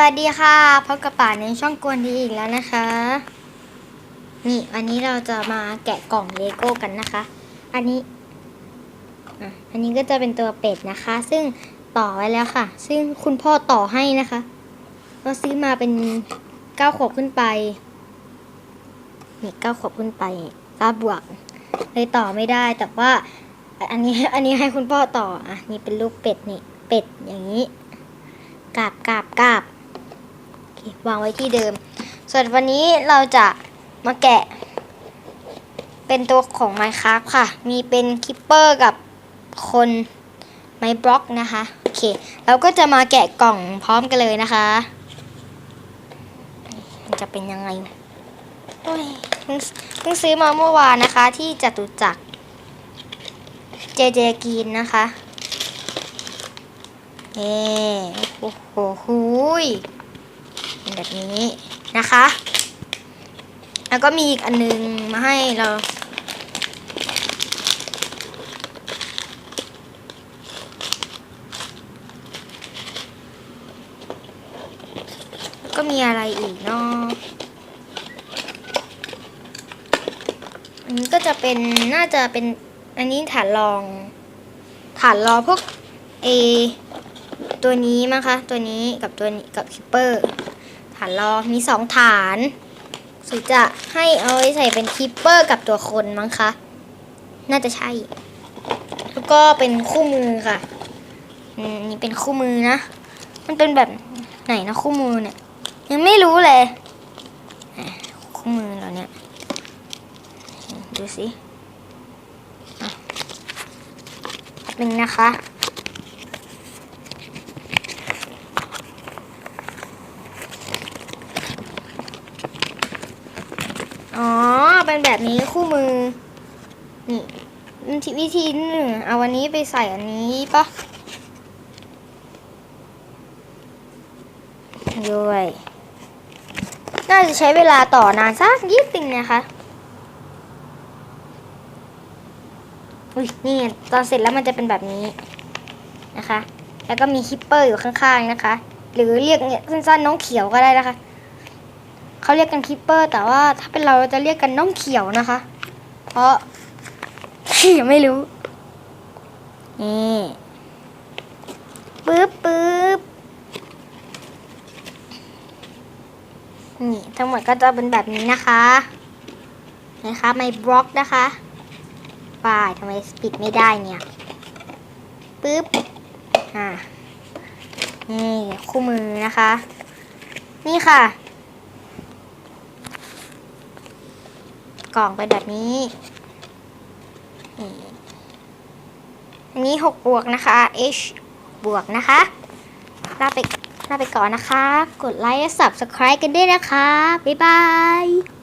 วัสดีค่ะพบกับป่าในช่องกวนดีอีกแล้วนะคะ นี่วันนี้เราจะมาแกะกล่องเลโก้กันนะคะ อันนี้อันนี้ก็จะเป็นตัวเป็ดนะคะ ซึ่งต่อไว้แล้วค่ะ ซึ่งคุณพ่อต่อให้นะคะเราซื้อมาเป็นเก้าขวบขึ้นไปนี่เก้าขวบขึ้นไปเก้าบวกเลยต่อไม่ได้แต่ว่าอันนี้อันนี้ให้คุณพ่อต่ออะนี่เป็นลูกเป็ดนี่เป็ดอย่างนี้กาบกาบกาบ วางไว้ที่เดิม ส่วนวันนี้เราจะมาแกะ เป็นตัวของ Minecraft ค่ะ มีเป็นคิปเปอร์กับคนไม้บล็อกนะคะ โอเค เราก็จะมาแกะกล่องพร้อมกันเลยนะคะ มันจะเป็นยังไงโอ้ยเพิ่งซื้อมาเมื่อวานนะคะ ที่จตุจักรเจเจกีนนะคะเอ่โอ้โหหูย เป็นแบบนี้นะคะ แล้วก็มีอีกอันนึงมาให้เราก็มีอะไรอีกเนาะอันนี้ก็จะเป็นน่าจะเป็นอันนี้ฐานรอง ฐานรองพวกเอตัวนี้มั้งคะ ตัวนี้กับตัวนี้กับคิปเปอร์ ฐานรองมีสองฐานสุจะให้เอาไว้ใส่เป็นคิปเปอร์กับตัวคนมั้งคะ น่าจะใช่ แล้วก็เป็นคู่มือค่ะอืมนี่เป็นคู่มือนะ มันเป็นแบบไหนนะคู่มือเนี่ย ยังไม่รู้เลย คู่มือเราเนี่ย ดูสิอะหนึ่งนะคะ อ๋อ เป็นแบบนี้คู่มือ นี่วิธีวิธีหนึ่งเอาวันนี้ไปใส่อันนี้ปะด้วย น่าจะใช้เวลาต่อนานสักยี่สิบนะคะอุ้ยนี่ตอนเสร็จแล้วมันจะเป็นแบบนี้นะคะ แล้วก็มีฮิปเปอร์อยู่ข้างๆนะคะ หรือเรียกเนี่ยสั้นๆน้องเขียวก็ได้นะคะ เขาเรียกกันคิปเปอร์ แต่ว่าถ้าเป็นเราจะเรียกกันน้องเขียวนะคะ เพราะยังไม่รู้ นี่ปึ๊บปึ๊บนี่ทั้งหมดก็จะเป็นแบบนี้นะคะนะคะไม่บล็อกนะคะป้ายทำไมปิดไม่ได้เนี่ยปึ๊บอ่านี่คู่มือนะคะ นี่ค่ะ กล่องเป็นแบบนี้ อันนี้6บวกนะคะ H บวกนะคะลาไปลาไปก่อนนะคะ กดไลค์และ Subscribe กันด้วยนะคะ บ๊ายบาย